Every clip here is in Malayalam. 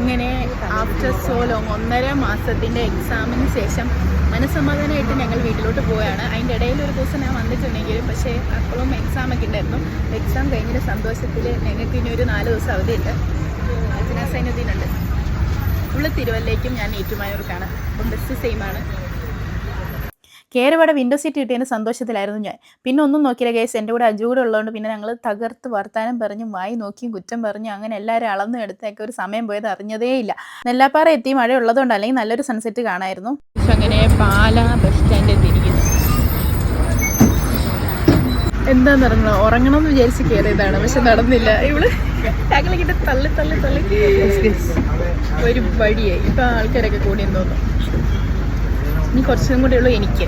അങ്ങനെ ആഫ്റ്റർ സോ ലോങ് ഒന്നര മാസത്തിന്റെ എക്സാമിന് ശേഷം മനസ്സമാധാനമായിട്ട് ഞങ്ങൾ വീട്ടിലോട്ട് പോവുകയാണ്. അതിന്റെ ഇടയിൽ ഒരു ദിവസം ഞാൻ വന്നിട്ടുണ്ടെങ്കിലും പക്ഷേ അപ്പോഴും എക്സാം ഒക്കെ ഉണ്ടായിരുന്നു. എക്സാം കഴിഞ്ഞൊരു സന്തോഷത്തിൽ ഞങ്ങൾക്ക് ഇനി ഒരു നാല് ദിവസം അവധിയുണ്ട്. അജ്ന സൈനുദ്ദീനുണ്ട് ഉള്ള തിരുവല്ലേക്കും ഞാൻ ഏറ്റുമാനൂർക്കാണ്. അപ്പം ബസ് സെയിം കയറിവിടെ വിൻഡോ സീറ്റ് കിട്ടിയതിന് സന്തോഷത്തിലായിരുന്നു ഞാൻ. പിന്നെ ഒന്നും നോക്കിയില്ല കേസ് എന്റെ കൂടെ അജു കൂടെ ഉള്ളതുകൊണ്ട് പിന്നെ ഞങ്ങൾ തകർത്ത് വർത്താനം പറഞ്ഞും വായി നോക്കിയും കുറ്റം പറഞ്ഞും അങ്ങനെ എല്ലാവരും അളന്ന് എടുത്തേക്ക് ഒരു സമയം പോയത് അറിഞ്ഞതേ ഇല്ല നെല്ലാപ്പാറ എത്തി മഴ ഉള്ളതുകൊണ്ട് അല്ലെങ്കിൽ നല്ലൊരു സൺസെറ്റ് കാണായിരുന്നു. അങ്ങനെ പാല ബസ് സ്റ്റാൻഡിൽ എത്തിയിരിക്കുന്നു എന്താന്ന് പറഞ്ഞോ ഉറങ്ങണം എന്ന് വിചാരിച്ച് കയറിയതാണ് പക്ഷെ നടന്നില്ല. ഇവൾ ഞങ്ങളിങ്ങനെ തള്ളി തള്ളി തള്ളി. ഒരു വഴിയായി. ഇപ്പൊ ആൾക്കാരൊക്കെ കൂടി തോന്നുന്നു ഇനി കുറച്ചും കൂടെ ഉള്ളൂ എനിക്ക്.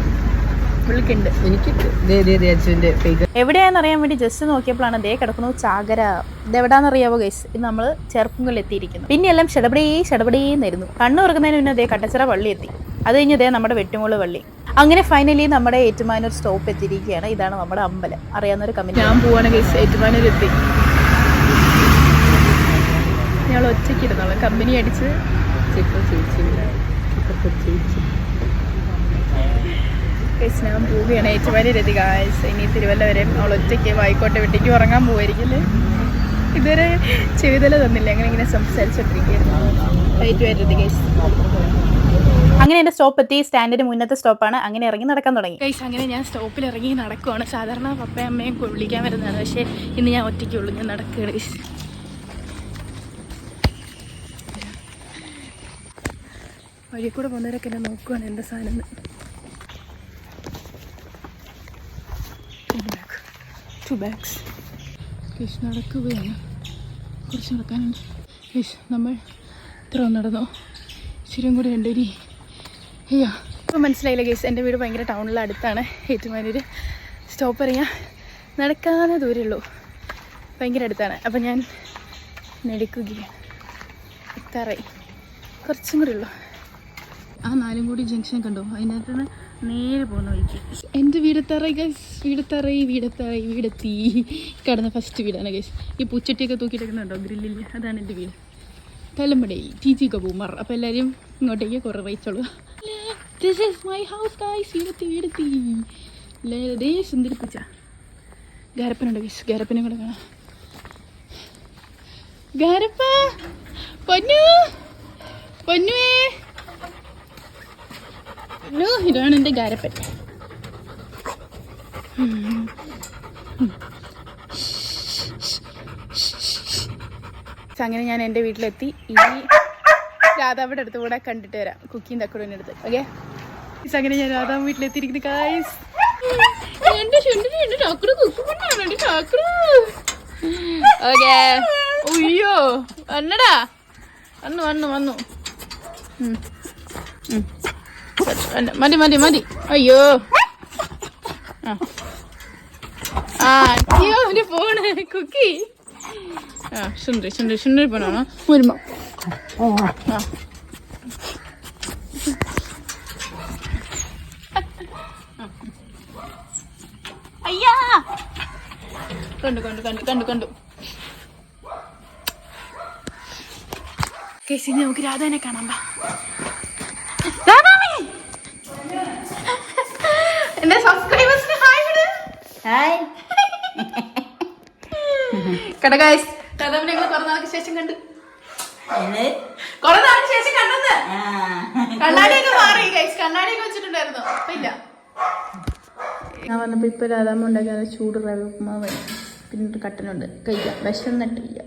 എവിടെയാണെന്ന് അറിയാൻ വേണ്ടി ജസ്റ്റ് നോക്കിയപ്പോഴാണ് ദേ കിടക്കുന്നു ചാകര. ഇതെവിടാന്ന് അറിയാവോ ഗൈസ് ഇത് നമ്മൾ ചെറുപ്പുങ്കൽ എത്തിയിരിക്കുന്നു പിന്നെ എല്ലാം ഷടപടേ ഷടപടേന്നായിരുന്നു കണ്ണു തുറക്കുന്നതിന് മുന്നേ ദേ കട്ടച്ചിറ പള്ളി എത്തി അത് കഴിഞ്ഞ് ദേ നമ്മുടെ വെട്ടുമുൾ പള്ളി. അങ്ങനെ ഫൈനലി നമ്മുടെ ഏറ്റുമാനൂർ സ്റ്റോപ്പ് എത്തിയിരിക്കുകയാണ്. ഇതാണ് നമ്മുടെ അമ്പലം. അറിയാവുന്ന ഒരു കമ്പനി ഞാൻ പോവാണ് ഗൈസ് ഏറ്റുമാനൂർ എത്തി ഞങ്ങൾ ഒറ്റയ്ക്ക് ഇരുന്നോളാം. കമ്പനി അടിച്ച്. ചേച്ചി ചേച്ചി. ഗൈസ് ഞാൻ പോവുകയാണ്. ഏറ്റുമാരി രതി ഗായ്സ് ഇനി തിരുവല്ല വരെ അവൾ ഒറ്റയ്ക്ക് വായിക്കോട്ടെ വീട്ടിലേക്ക് ഉറങ്ങാൻ പോവായിരിക്കില്ലേ? ഇതുവരെ ചെവിതല തന്നില്ല. അങ്ങനെ ഇങ്ങനെ സംസാരിച്ചോണ്ടിരിക്കുന്നു രതി ഗൈസ് അങ്ങനെ എന്റെ സ്റ്റോപ്പ് എത്തി. സ്റ്റാൻഡിന് മുന്നത്തെ സ്റ്റോപ്പാണ്. അങ്ങനെ ഇറങ്ങി നടക്കാൻ തുടങ്ങി. ഗൈസ് അങ്ങനെ ഞാൻ സ്റ്റോപ്പിൽ ഇറങ്ങി നടക്കുവാണ്. സാധാരണ പപ്പയും അമ്മയും വിളിക്കാൻ വരുന്നതാണ്. പക്ഷേ ഇന്ന് ഞാൻ ഒറ്റയ്ക്ക് ഉള്ളു. ഞാൻ നടക്കുകയാണ് ഗൈസ് വഴി കൂടെ പോകുന്നവരൊക്കെ എന്നെ നോക്കുവാണ്. എന്റെ സാധനം ടു ബാഗ്സ് കൃഷ് നടക്കുകയാണ് കുറച്ച് നടക്കാനുണ്ട്. കൃഷ് നമ്മൾ ഇത്ര നടന്നോ? ഇച്ചിരിയും കൂടെ ഉണ്ട് ഇനി അയ്യോ. ഇപ്പോൾ മനസ്സിലായില്ല കേസ്? എന്റെ വീട് ഭയങ്കര ടൗണിലെ അടുത്താണ്. ഏറ്റുമാനൂർ സ്റ്റോപ്പ് അറിയാം നടക്കാതെ ദൂരമുള്ളൂ ഭയങ്കര അടുത്താണ്. അപ്പം ഞാൻ നടക്കുകയാണ് എത്താറായി. കുറച്ചും കൂടെ ഉള്ളൂ. ആ നാലും കൂടി ജംഗ്ഷൻ കണ്ടോ? അതിനകത്ത് നേരെ പോകുന്ന വഴിക്ക്. എന്റെ വീടത്തറയി ഗൈസ് വീടത്തറയി വീടത്തറയി വീടെത്തി. കടന്ന ഫസ്റ്റ് വീടാണ് ഗൈസ് ഈ പൂച്ചട്ടിയൊക്കെ തൂക്കിയിട്ടേക്കുന്നുണ്ടോ ഗ്രില്ലിൽ അതാണ് എന്റെ വീട്. കല്ലമ്പടേ ടി ജി കബൂമർ അപ്പോൾ എല്ലാവരും ഇങ്ങോട്ടേക്ക് കുറേ this is my house guys കൂടെ കാണാം. ഗാരപ്പ! പൊന്നു! പൊന്നുവേ! ഹലോ ഇതാണ് എന്റെ ഗാരപ്പൻ അങ്ങനെ ഞാൻ എന്റെ വീട്ടിലെത്തി ഇനി രാധാവിടെ അടുത്ത് കൂടെ കണ്ടിട്ട് വരാം കുക്കിയും തക്കടൂന്റെ അടുത്ത് ഓക്കെ അങ്ങനെ ഞാൻ രാധാവ് വീട്ടിലെത്തിയിരിക്കുന്നു കായ്സ് എന്റെ ചുണ്ടിന് എന്റെ ചാക്കട് കുക്കുണ്ടാണ് എന്റെ ചാക്കട് ഓക്കെ ഉയ്യോ വന്നടാ വന്നു വന്നു വന്നു മതി മതി മതി അയ്യോ ആ. അയ്യോ അവന്റെ ഫോണ് കുക്കി ആ സുന്ദരി സുന്ദരി സുന്ദരി പോണോ വരുമ്പോ ആ അയ്യാ കണ്ടു കണ്ടു കണ്ടു കണ്ടു കണ്ടു കേസി നമുക്ക് രാധാനെ കാണാം ബാ രാധാമേ എന്റെ സബ്സ്ക്രൈബേഴ്സിന് ഹായ് ഹായ് കട ഗൈസ് രാധാവിനെ ഞങ്ങൾ കുറെ നാൾക്ക് ശേഷം കണ്ടു. കുറെ നാൾക്ക് ശേഷം കണ്ടെന്ന്. കണ്ണാടിയൊക്കെ മാറി ഗൈസ് കണ്ണാടിയൊക്കെ വെച്ചിട്ടുണ്ടായിരുന്നു. അപ്പൊ ഇല്ല. ഞാൻ വന്നപ്പോ ഇപ്പൊ രാധാമ്മ ഉണ്ടാക്കിയ ചൂട് റവ ഉപ്പുമാവ് പിന്നെ കട്ടനുണ്ട്. കഴിക്കാം. വിശന്നിട്ടില്ല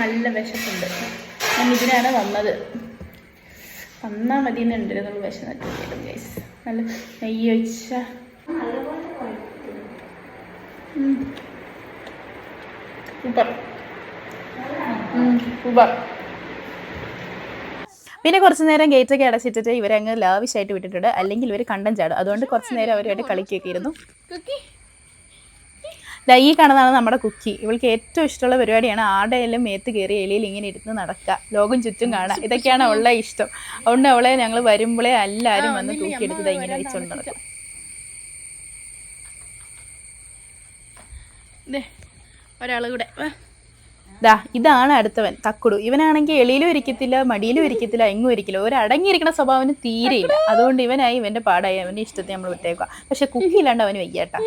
നല്ല വിശപ്പുണ്ട്. ഞാൻ ഇതിനാണ് വന്നത്. വന്നാൽ മതി എന്നുണ്ടായിരുന്നു വിശന്നിട്ടില്ല ഗൈസ് നല്ല നെയ്യ് ഒഴിച്ച പിന്നെ കുറച്ച് നേരം ഗേറ്റൊക്കെ അടച്ചിട്ടിട്ട് ഇവരെ അങ്ങ് ലാവിഷായിട്ട് വിട്ടിട്ടുണ്ട്. അല്ലെങ്കിൽ ഇവർ കണ്ടം ചാടും. അതുകൊണ്ട് കുറച്ച് നേരം അവരുമായിട്ട് കളിക്കുകയൊക്കെ ഇരുന്നു ഈ കാണുന്നതാണ് നമ്മുടെ കുക്കി. ഇവൾക്ക് ഏറ്റവും ഇഷ്ടമുള്ള പരിപാടിയാണ് ആടയിലും മേത്ത് കയറി എലിയിൽ ഇങ്ങനെ ഇരുന്ന് നടക്കുക. ലോകം ചുറ്റും കാണാം. ഇതൊക്കെയാണ് അവളുടെ ഇഷ്ടം. അതുകൊണ്ട് അവളെ ഞങ്ങൾ വരുമ്പോഴേ എല്ലാവരും വന്ന് കുക്കി തൂക്കിയെടുത്തത് ഇങ്ങനെ വെച്ചുകൊണ്ട് നടക്കും. ഒരാൾ കൂടെ. ദാ ഇതാണ് അടുത്തവൻ. തക്കുടു. ഇവനാണെങ്കിൽ എളിയിലും ഇരിക്കത്തില്ല മടിയിലും ഇരിക്കത്തില്ല എങ്ങും ഇരിക്കില്ല. ഒരു അടങ്ങിയിരിക്കുന്ന സ്വഭാവം തീരെ ഇല്ല. അതുകൊണ്ട് ഇവനായി ഇവന്റെ പാടായി. അവന്റെ ഇഷ്ടത്തെ നമ്മൾ വിട്ടേക്കുക. പക്ഷെ കുക്കി ഇല്ലാണ്ട് അവന് വയ്യാട്ടാ.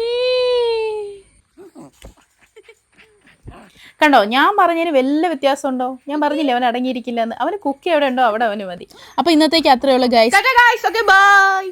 കണ്ടോ? ഞാൻ പറഞ്ഞതിന് വല്ല വ്യത്യാസമുണ്ടോ? ഞാൻ പറഞ്ഞില്ല അവൻ അടങ്ങിയിരിക്കില്ല എന്ന് അവന് കുക്കി എവിടെ ഉണ്ടോ അവിടെ അവന് മതി. അപ്പൊ ഇന്നത്തേക്ക് അത്രയുള്ള ഗൈസ് ബൈ